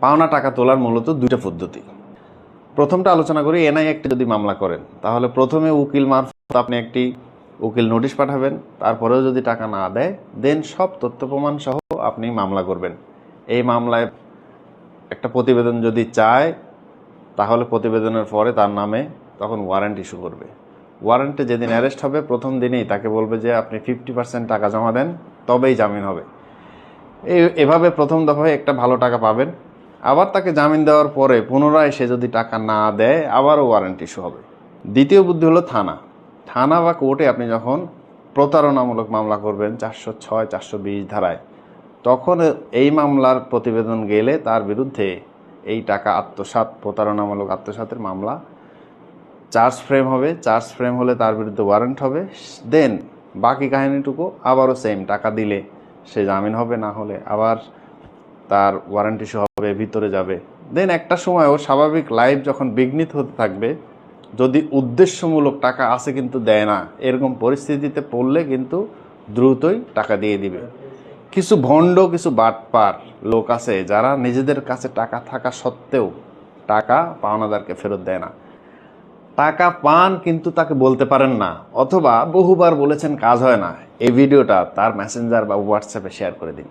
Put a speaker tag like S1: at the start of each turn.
S1: পাওনা টাকা তোলার মূলত দুইটা পদ্ধতি। প্রথমটা আলোচনা করি, এনআই একটি যদি মামলা করেন, তাহলে প্রথমে উকিল মারফত আপনি একটি উকিল নোটিশ পাঠাবেন, তারপরেও যদি টাকা না দেয়, দেন সব তথ্য প্রমাণ সহ আপনি মামলা করবেন। এই মামলায় একটা প্রতিবেদন যদি চায়, তাহলে প্রতিবেদনের পরে তার নামে তখন ওয়ারেন্ট ইস্যু করবে। ওয়ারেন্টে যেদিন অ্যারেস্ট হবে, প্রথম দিনেই তাকে বলবে যে, আপনি ফিফটি পার্সেন্ট টাকা জমা দেন, তবেই জামিন হবে। এই- এভাবে প্রথম দফায় একটা ভালো টাকা পাবেন। আবার তাকে জামিন দেওয়ার পরে পুনরায় সে যদি টাকা না দেয়, আবারও ওয়ারেন্ট ইস্যু হবে। দ্বিতীয় বুদ্ধি হলো থানা। থানা বা কোর্টে আপনি যখন প্রতারণামূলক মামলা করবেন চারশো ছয়, চারশো বিশ ধারায়, তখন এই মামলার প্রতিবেদন গেলে তার বিরুদ্ধে এই টাকা আত্মসাৎ, প্রতারণামূলক আত্মসাতের মামলা চার্জ ফ্রেম হবে। চার্জ ফ্রেম হলে তার বিরুদ্ধে ওয়ারেন্ট হবে। দেন বাকি কাহিনীটুকু আবারও সেম টাকা দিলে সে জামিন হবে, না হলে আবার তার ওয়ারেন্ট ইস্যু হবে ভিতরে যাবে? দেন একটা সময় ও স্বাভাবিক লাইফ যখন বিঘ্নিত হতে থাকবে, যদি উদ্দেশ্যমূলক টাকা আছে কিন্তু দেয় না, এরকম পরিস্থিতিতে পড়লে কিন্তু দ্রুতই টাকা দিয়ে দিবে। কিছু ভণ্ড, কিছু বাটপার লোক আছে যারা নিজেদের কাছে টাকা থাকা সত্ত্বেও টাকা পাওনাদারকে ফেরত দেয় না। টাকা পান কিন্তু তাকে বলতে পারেন না, অথবা বহুবার বলেছেন কাজ হয় না। এই ভিডিওটা তার মেসেঞ্জার বা হোয়াটসঅ্যাপে শেয়ার করে দিন।